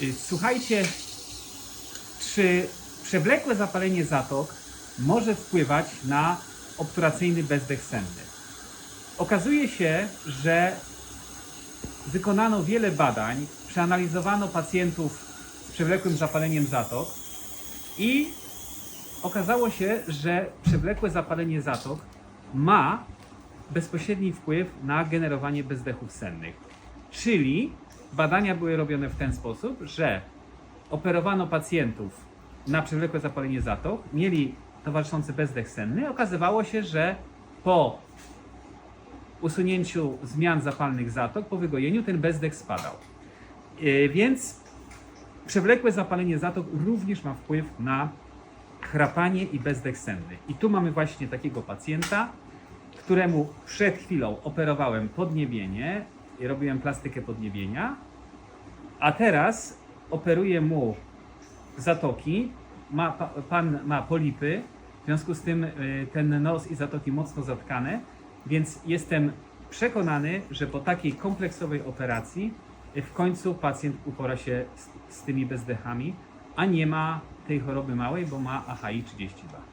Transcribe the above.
Y, Słuchajcie, czy przewlekłe zapalenie zatok może wpływać na obturacyjny bezdech senny? Okazuje się, że wykonano wiele badań, przeanalizowano pacjentów z przewlekłym zapaleniem zatok i okazało się, że przewlekłe zapalenie zatok ma bezpośredni wpływ na generowanie bezdechów sennych. Czyli badania były robione w ten sposób, że operowano pacjentów na przewlekłe zapalenie zatok, mieli towarzyszący bezdech senny. Okazywało się, że po usunięciu zmian zapalnych zatok, po wygojeniu ten bezdech spadał. Yy, Więc przewlekłe zapalenie zatok również ma wpływ na chrapanie i bezdech senny. I tu mamy właśnie takiego pacjenta, któremu przed chwilą operowałem podniebienie robiłem plastykę podniebienia, a teraz operuję mu zatoki, ma, pa- pan ma polipy, w związku z tym y, ten nos i zatoki mocno zatkane, więc jestem przekonany, że po takiej kompleksowej operacji y, w końcu pacjent upora się z, z tymi bezdechami, a nie ma tej choroby małej, bo ma AHI 32.